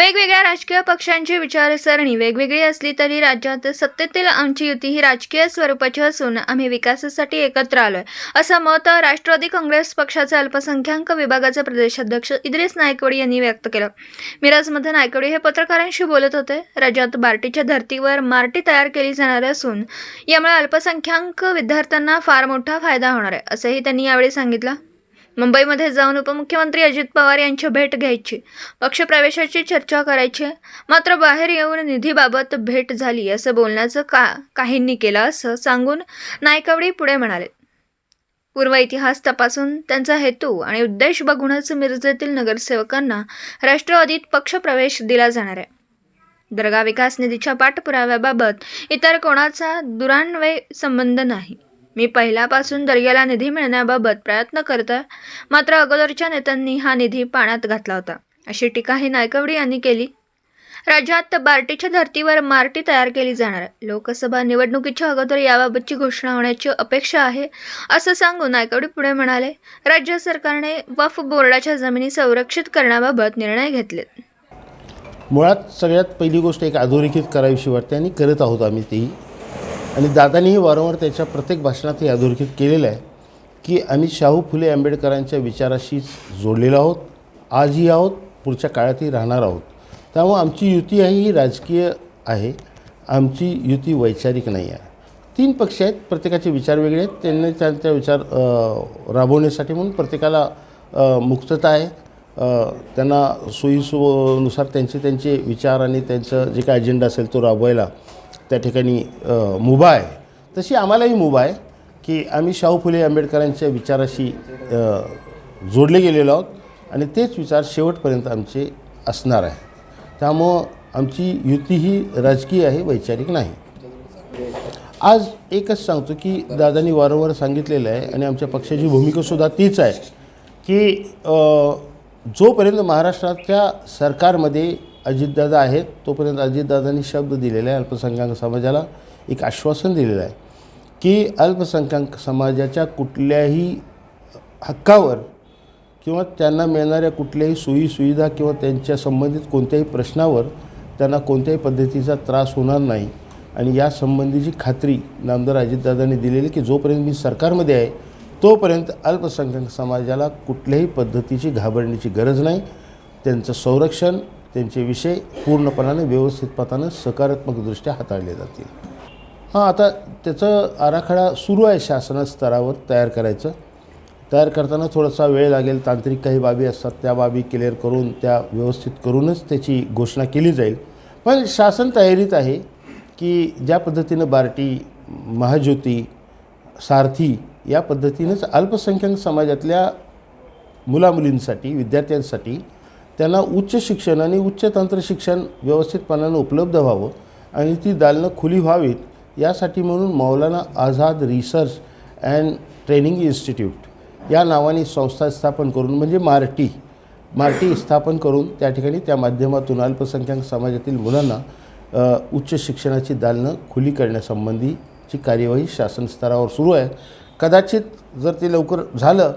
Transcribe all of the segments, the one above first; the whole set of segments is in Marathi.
वेगवेगळ्या राजकीय पक्षांची विचारसरणी वेगवेगळी असली तरी राज्यात सत्तेतील आमची युती ही राजकीय स्वरूपाची असून आम्ही विकासासाठी एकत्र आलोय. असं मत राष्ट्रवादी काँग्रेस पक्षाचे अल्पसंख्याक विभागाचे प्रदेशाध्यक्ष इद्रिस नायकवडी यांनी व्यक्त केलं. मिराजमध्ये नायकवडी हे पत्रकारांशी बोलत होते. राज्यात बार्टीच्या धर्तीवर मार्टी तयार केली जाणार असून यामुळे अल्पसंख्याक विद्यार्थ्यांना फार मोठा फायदा होणार आहे असंही त्यांनी यावेळी सांगितलं. मुंबईमध्ये जाऊन उपमुख्यमंत्री अजित पवार यांची भेट घ्यायची. पक्षप्रवेशाची चर्चा करायची. मात्र बाहेर येऊन निधीबाबत भेट झाली असं बोलण्याचं का काहींनी केलं असं सांगून नायकवडी पुढे म्हणाले. पूर्व इतिहास तपासून त्यांचा हेतू आणि उद्देश बघूनच मिरजेतील नगरसेवकांना राष्ट्रवादीत पक्षप्रवेश दिला जाणार आहे. दर्गा विकास निधीच्या पाठपुराव्याबाबत इतर कोणाचा दुरान्वय संबंध नाही. मी पहिल्यापासून दर्ग्याला निधी मिळण्याबाबत प्रयत्न करत आहे मात्र अगोदरच्या नेत्यांनी हा निधी पाण्यात घातला होता. अशी टीकाही नायकवडी यांनी केली. राज्यात बार्टीच्या धर्तीवर मार्टी तयार केली जाणार. आहे लोकसभा निवडणुकीच्या अगोदर याबाबतची घोषणा होण्याची अपेक्षा आहे असं सांगून नायकवडी पुढे म्हणाले. राज्य सरकारने वफ बोर्डाच्या जमिनी संरक्षित करण्याबाबत निर्णय घेतले. मुळात सगळ्यात पहिली गोष्ट एक अधोरेखित करावीशी वाटते आणि करत आहोत आम्ही ती. आणि दादांनीही वारंवार त्याच्या प्रत्येक भाषणात हे अधोरेखित केलेलं आहे की आम्ही शाहू फुले आंबेडकरांच्या विचाराशी जोडलेलो आहोत आजही आहोत पुढच्या काळातही राहणार आहोत. त्यामुळं आमची युती आहे ही राजकीय आहे. आमची युती वैचारिक नाही आहे. तीन पक्ष आहेत प्रत्येकाचे विचार वेगळे आहेत. त्यांनी त्यांचा विचार राबवण्यासाठी म्हणून प्रत्येकाला मुक्तता आहे. त्यांना सोयीसुनुसार त्यांचे त्यांचे विचार आणि त्यांचं जे काय अजेंडा असेल तो राबवायला त्या ठिकाणी मुभा आहे. तशी आम्हालाही मुभा आहे की आम्ही शाहू फुले आंबेडकरांच्या विचाराशी जोडले गेलेलो आहोत आणि तेच विचार शेवटपर्यंत आमचे असणार आहे. त्यामुळं आमची युती ही राजकीय आहे वैचारिक नाही. आज एकच सांगतो की दादांनी वारंवार सांगितलेलं आहे आणि आमच्या पक्षाची भूमिकासुद्धा तीच आहे की जोपर्यंत महाराष्ट्राच्या सरकारमध्ये अजितदादा आहेत तोपर्यंत अजितदादांनी शब्द दिलेला आहे अल्पसंख्याक समाजाला एक आश्वासन दिलेलं आहे की अल्पसंख्याक समाजाच्या कुठल्याही हक्कावर किंवा त्यांना मिळणाऱ्या कुठल्याही सोयीसुविधा किंवा त्यांच्या संबंधित कोणत्याही प्रश्नावर त्यांना कोणत्याही पद्धतीचा त्रास होणार नाही. आणि या संबंधीची खात्री नामदार अजितदादांनी दिलेली की जोपर्यंत मी सरकारमध्ये आहे तोपर्यंत अल्पसंख्याक समाजाला कुठल्याही पद्धतीची घाबरण्याची गरज नाही. त्यांचं संरक्षण त्यांचे विषय पूर्णपणाने व्यवस्थितपणानं सकारात्मकदृष्ट्या हाताळले जातील. हां आता त्याचं आराखडा सुरू आहे शासना स्तरावर तयार करायचं. तयार करताना थोडासा वेळ लागेल. तांत्रिक काही बाबी असतात त्या बाबी क्लिअर करून त्या व्यवस्थित करूनच त्याची घोषणा केली जाईल. पण शासन तयारीत आहे की ज्या पद्धतीनं बार्टी महाज्योती सारथी या पद्धतीनंच अल्पसंख्याक समाजातल्या मुलामुलींसाठी विद्यार्थ्यांसाठी त्यांना उच्च शिक्षण आणि उच्च तंत्रशिक्षण व्यवस्थितपणानं उपलब्ध व्हावं आणि ती दालनं खुली व्हावीत यासाठी म्हणून Maulana Azad research and training institute या नावाने संस्था स्थापन करून म्हणजे मार्टी मार्टी स्थापन करून त्या ठिकाणी त्या माध्यमातून अल्पसंख्याक समाजातील मुलांना उच्च शिक्षणाची दालनं खुली करण्यासंबंधीची कार्यवाही शासन स्तरावर सुरू आहे. कदाचित जर ते लवकर झालं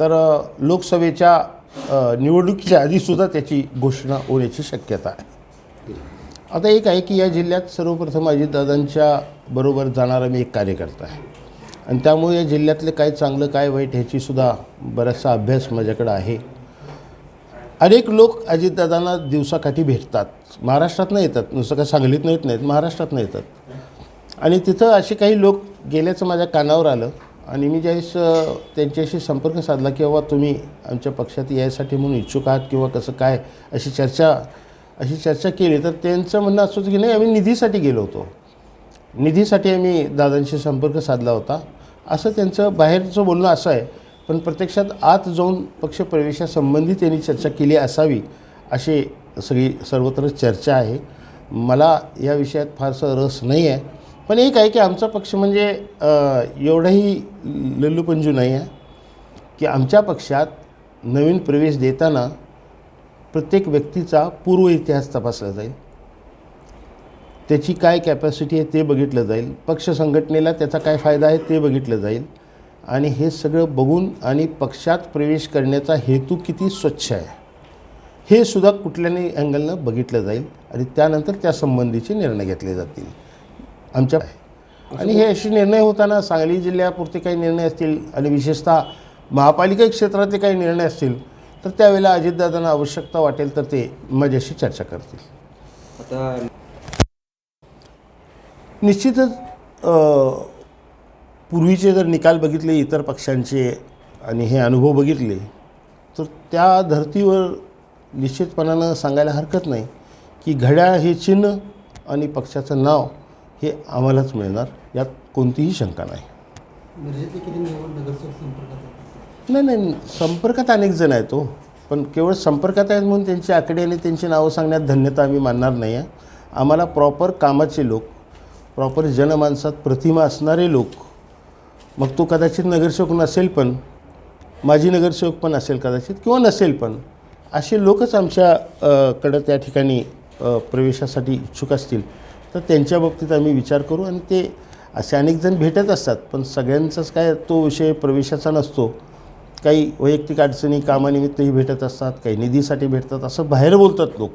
तर लोकसभेच्या निवडणुकीच्या आधीसुद्धा त्याची घोषणा होण्याची शक्यता आहे. आता एक आहे की या जिल्ह्यात सर्वप्रथम अजितदादांच्या बरोबर जाणारा मी एक कार्यकर्ता आहे. आणि त्यामुळे या जिल्ह्यातले काय चांगलं काय वाईट ह्याचीसुद्धा बराचसा अभ्यास माझ्याकडं आहे. अनेक लोक अजितदादांना दिवसाकाठी भेटतात. महाराष्ट्रातनं येतात. नुसतं काय सांगलीतनं येत नाहीत महाराष्ट्रातनं येतात. आणि तिथं असे काही लोक गेल्याचं माझ्या कानावर आलं. आणि मी ज्यावेळेस त्यांच्याशी संपर्क साधला की बाबा तुम्ही आमच्या पक्षात यायसाठी म्हणून इच्छुक आहात किंवा कसं काय अशी चर्चा अशी चर्चा केली तर त्यांचं म्हणणं असं होतं की नाही आम्ही निधीसाठी गेलो होतो. निधीसाठी आम्ही दादांशी संपर्क साधला होता. असं त्यांचं बाहेरचं बोलणं असं आहे पण प्रत्यक्षात आत जाऊन पक्षप्रवेशासंबंधी त्यांनी चर्चा केली असावी अशी सगळी सर्वत्र चर्चा आहे. मला या विषयात फारसा रस नाही आहे. पण एक आहे की आमचा पक्ष म्हणजे एवढंही एवढाही लल्लूपंजू नाही आहे की आमच्या पक्षात नवीन प्रवेश देताना प्रत्येक व्यक्तीचा पूर्व इतिहास तपासला जाईल. त्याची काय कॅपॅसिटी आहे ते बघितलं जाईल. पक्ष संघटनेला त्याचा काय फायदा आहे ते बघितलं जाईल. आणि हे सगळं बघून आणि पक्षात प्रवेश करण्याचा हेतू किती स्वच्छ आहे हे सुद्धा कुठल्याही अँगलनं बघितलं जाईल. आणि त्यानंतर त्यासंबंधीचे निर्णय घेतले जातील. आमच्या आणि हे असे निर्णय होताना सांगली जिल्ह्यापुरते काही निर्णय असतील आणि विशेषतः महापालिका क्षेत्रातले काही निर्णय असतील तर त्यावेळेला अजितदादांना आवश्यकता वाटेल तर ते माझ्याशी चर्चा करतील. आता निश्चितच पूर्वीचे जर निकाल बघितले इतर पक्षांचे आणि हे अनुभव बघितले तर त्या धर्तीवर निश्चितपणानं सांगायला हरकत नाही की घड्याळ हे चिन्ह आणि पक्षाचं नाव हे आम्हालाच मिळणार यात कोणतीही शंका नाही? नाही नाही संपर्कात अनेक जण आहेत हो. पण केवळ संपर्कात आहेत म्हणून त्यांची आकडे आणि त्यांची नावं सांगण्यात धन्यता आम्ही मानणार नाही आहे. आम्हाला प्रॉपर कामाचे लोक प्रॉपर जनमानसात प्रतिमा असणारे लोक मग तो कदाचित नगरसेवक नसेल पण माजी नगरसेवक पण असेल कदाचित किंवा नसेल पण असे लोकच आमच्या अ, कडं त्या ठिकाणी प्रवेशासाठी इच्छुक असतील. तर त्यांच्या बाबतीत आम्ही विचार करू आणि ते असे अनेक जण भेटत असतात पण सगळ्यांचाच काय तो विषय प्रवेशाचा नसतो. काही वैयक्तिक अडचणी कामानिमित्तही भेटत असतात काही निधीसाठी भेटतात असं बाहेर बोलतात लोक.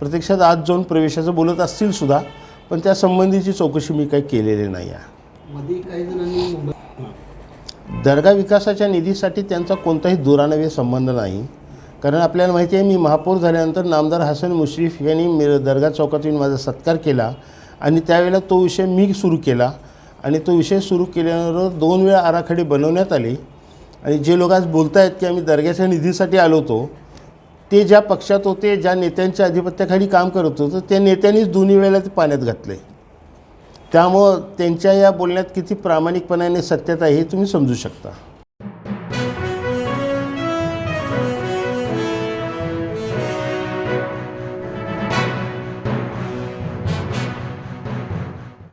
प्रत्यक्षात आज जाऊन प्रवेशाचं बोलत असतील सुद्धा पण त्या संबंधीची चौकशी मी काही केलेली नाही आहे. दर्गा विकासाच्या निधीसाठी त्यांचा कोणताही दुरानव्य संबंध नाही. कारण आपल्याला माहिती आहे मी महापौर झाल्यानंतर नामदार हसन मुश्रीफ यांनी मी दर्गा चौकात येऊन माझा सत्कार केला आणि त्यावेळेला तो विषय मी सुरू केला. आणि तो विषय सुरू केल्यानंतर दोन वेळा आराखडे बनवण्यात आले. आणि जे लोक आज बोलत आहेत की आम्ही दर्ग्याच्या निधीसाठी आलो होतो ते ज्या पक्षात होते ज्या नेत्यांच्या अधिपत्याखाली काम करत होतं त्या नेत्यांनीच दोन्ही वेळेला ते पाण्यात घातले. त्यामुळं त्यांच्या या बोलण्यात किती प्रामाणिकपणाने सत्यता हे तुम्ही समजू शकता.